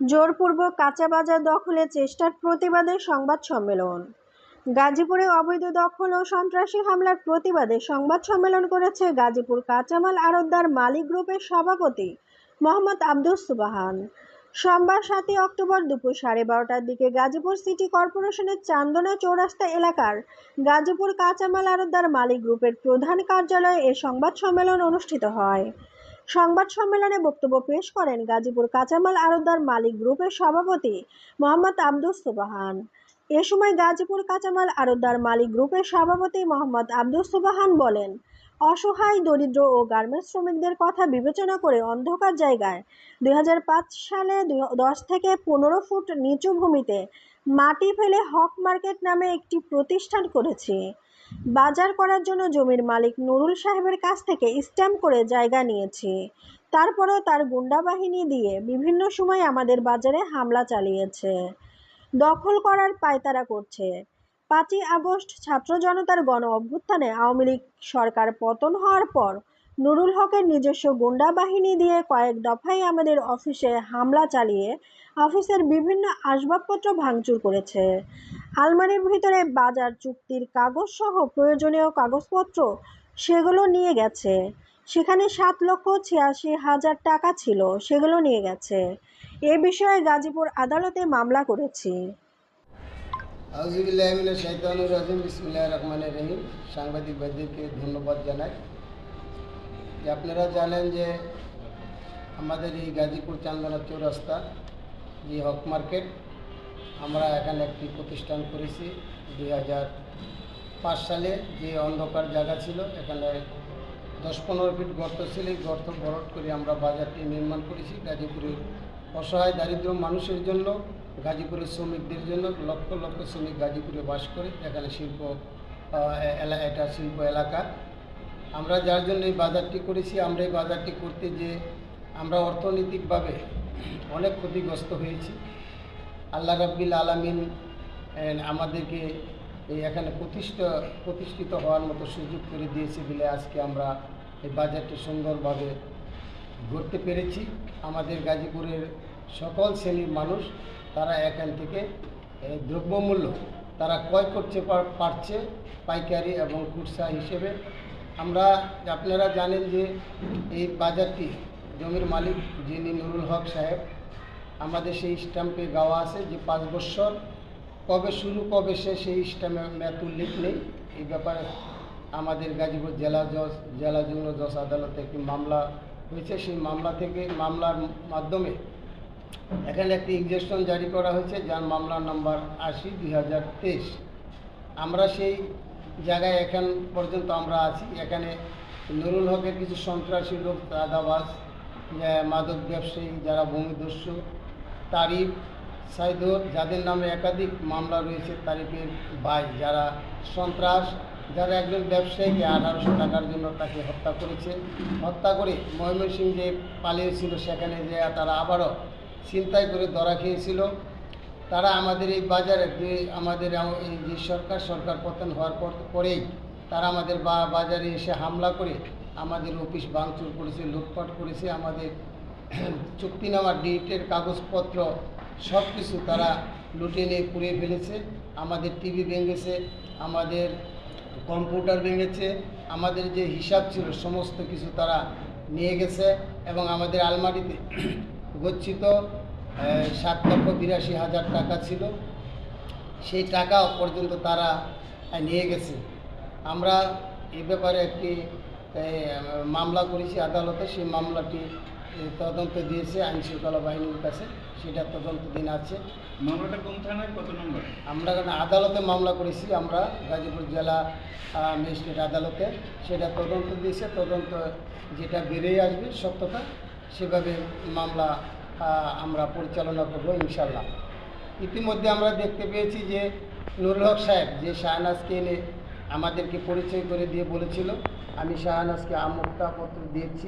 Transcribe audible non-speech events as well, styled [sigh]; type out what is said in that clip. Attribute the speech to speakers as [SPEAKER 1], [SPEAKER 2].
[SPEAKER 1] জোরপূর্বক কাঁচা বাজার দখলের চেষ্টার প্রতিবাদে সংবাদ সম্মেলন। গাজীপুরে অবৈধ দখল ও সন্ত্রাসী হামলার প্রতিবাদে সংবাদ সম্মেলন করেছে গাজীপুর কাঁচামাল আড়তদার মালিক গ্রুপের সভাপতি মোহাম্মদ আব্দুস সুবাহান। সোমবার সাতই অক্টোবর দুপুর সাড়ে বারোটার দিকে গাজীপুর সিটি কর্পোরেশনের চান্দনা চৌরাস্তা এলাকার গাজীপুর কাঁচামাল আড়তদার মালিক গ্রুপের প্রধান কার্যালয়ে এ সংবাদ সম্মেলন অনুষ্ঠিত হয়। সংবাদ সম্মেলনে বক্তব্য পেশ করেন গাজীপুর কাঁচামাল আড়তদার মালিক গ্রুপের সভাপতি মোহাম্মদ আব্দুস সুবাহান। এ সময় গাজীপুর কাঁচামাল আড়তদার মালিক গ্রুপের সভাপতি মোহাম্মদ আব্দুস সুবাহান বলেন, অসহায়, দরিদ্র ও গার্মেন্টস শ্রমিকদের কথা বিবেচনা করে অন্ধকার জায়গায় দুই হাজার পাঁচ সালে দশ থেকে পনেরো ফুট নিচু ভূমিতে মাটি ফেলে হক মার্কেট নামে একটি প্রতিষ্ঠান করেছি। বাজার করার জন্য জমির মালিক নুরুল সাহেবের কাছ থেকে স্ট্যাম্প করে জায়গা নিয়েছি। তারপরেও তার গুন্ডা বাহিনী দিয়ে বিভিন্ন সময় আমাদের বাজারে হামলা চালিয়েছে। দখল করার পায়তারা করছে। পাঁচই আগস্ট ছাত্র জনতার গণ অভ্যুত্থানে আওয়ামী লীগ সরকার পতন হওয়ার পর নুরুল হকের নিজস্ব গুন্ডা বাহিনী দিয়ে কয়েক দফায় আমাদের অফিসে হামলা চালিয়ে অফিসের বিভিন্ন আসবাবপত্র ভাঙচুর করেছে। আলমারির ভিতরে বাজার চুক্তির কাগজ সহ প্রয়োজনীয় কাগজপত্র সেগুলো নিয়ে গেছে। সেখানে সাত লক্ষ ছিয়াশি হাজার টাকা ছিল, সেগুলো নিয়ে গেছে। এ বিষয়ে গাজীপুর আদালতে মামলা করেছি।
[SPEAKER 2] সাংবাদিক ধন্যবাদ জানাই। যে আপনারা জানেন যে আমাদের এই গাজীপুর চান্দনা চৌরাস্তা, যে হক মার্কেট আমরা এখানে একটি প্রতিষ্ঠান করেছি দুই হাজার পাঁচ সালে, যে অন্ধকার জায়গা ছিল, এখানে দশ পনেরো ফিট গর্ত ছিল। এই গর্ত ভরট করে আমরা বাজারটি নির্মাণ করেছি গাজীপুরের অসহায় দারিদ্র মানুষের জন্য, গাজীপুরের শ্রমিকদের জন্য। লক্ষ লক্ষ শ্রমিক গাজীপুরে বাস করে। এখানে শিল্প এটা শিল্প এলাকা। আমরা যার জন্য এই বাজারটি করেছি, আমরা এই বাজারটি করতে যে আমরা অর্থনৈতিকভাবে অনেক ক্ষতিগ্রস্ত হয়েছি। আল্লাহ রাব্বিল আলামিন আমাদেরকে এই এখানে প্রতিষ্ঠিত প্রতিষ্ঠিত হওয়ার মতো সুযোগ করে দিয়েছে বলে আজকে আমরা এই বাজারটি সুন্দরভাবে গড়তে পেরেছি। আমাদের গাজীপুরের সকল শ্রেণির মানুষ, তারা এখান থেকে দ্রব্যমূল্য তারা ক্রয় করতে পারছে পাইকারি এবং খুচরা হিসেবে। আমরা, আপনারা জানেন যে এই বাজারটি জমির মালিক যিনি নুরুল হক সাহেব আমাদের সেই স্ট্যাম্পে গাওয়া আছে যে পাঁচ বছর কবে শুরু, কবে সে সেই স্ট্যাম্পে ম্যাথ উল্লেখ নেই। এই ব্যাপারে আমাদের গাজীপুর জেলা জজ, জেলা যুগ্ম জজ আদালতে একটি মামলা হয়েছে। সেই মামলা থেকে, মামলার মাধ্যমে এখানে একটি ইনজেকশন জারি করা হয়েছে, যার মামলা নাম্বার আশি দুই আমরা সেই জায়গায় এখন পর্যন্ত আমরা আছি। এখানে নুরুল হকের কিছু সন্ত্রাসী লোক দাদাবাজ মাদক ব্যবসায়ী, যারা ভূমিদস্যু তারিফ সাইদুর, যাদের নামে একাধিক মামলা রয়েছে তারিফের ভাই যারা সন্ত্রাস, যারা একজন ব্যবসায়ীকে আঠারোশো টাকার জন্য তাকে হত্যা করেছে, হত্যা করে ময়মনসিংহ যে পালিয়েছিল, সেখানে যে তারা আবারও ছিনতাই করে ধরা খেয়েছিল। তারা আমাদের এই বাজারে, যে আমাদের এই যে সরকার সরকার পতন হওয়ার পর পরেই তারা আমাদের বাজারে এসে হামলা করে আমাদের অফিস ভাঙচুর করেছে, লুটপাট করেছে আমাদের [clears throat] চুক্তিনামা ডিটের কাগজপত্র সব কিছু তারা লুটে নিয়ে পুড়িয়ে ফেলেছে। আমাদের টিভি ভেঙেছে, আমাদের কম্পিউটার ভেঙেছে, আমাদের যে হিসাব ছিল, সমস্ত কিছু তারা নিয়ে গেছে এবং আমাদের আলমারিতে [clears throat] গচ্ছিত সাত লক্ষ বিরাশি হাজার টাকা ছিল। সেই টাকা পর্যন্ত তারা নিয়ে গেছে। আমরা এ ব্যাপারে একটি মামলা করেছি আদালতে। সেই মামলাটি তদন্ত দিয়েছে আইন শৃঙ্খলা বাহিনীর কাছে সেটা তদন্ত দিন আছে।
[SPEAKER 3] মামলাটা কোন থানায় কত নম্বর?
[SPEAKER 2] আমরা আদালতে মামলা করেছি আমরা গাজীপুর জেলা ম্যাজিস্ট্রেট আদালতে। সেটা তদন্ত দিয়েছে তদন্ত যেটা বেরিয়ে আসবে সত্যতা সেভাবে মামলা আমরা পরিচালনা করব ইনশাল্লাহ ইতিমধ্যে আমরা দেখতে পেয়েছি যে নুরুল হক সাহেব যে শাহনাজকে এনে আমাদেরকে পরিচয় করে দিয়ে বলেছিল আমি শাহনাজকে আমুক্তাপত্র দিয়েছি।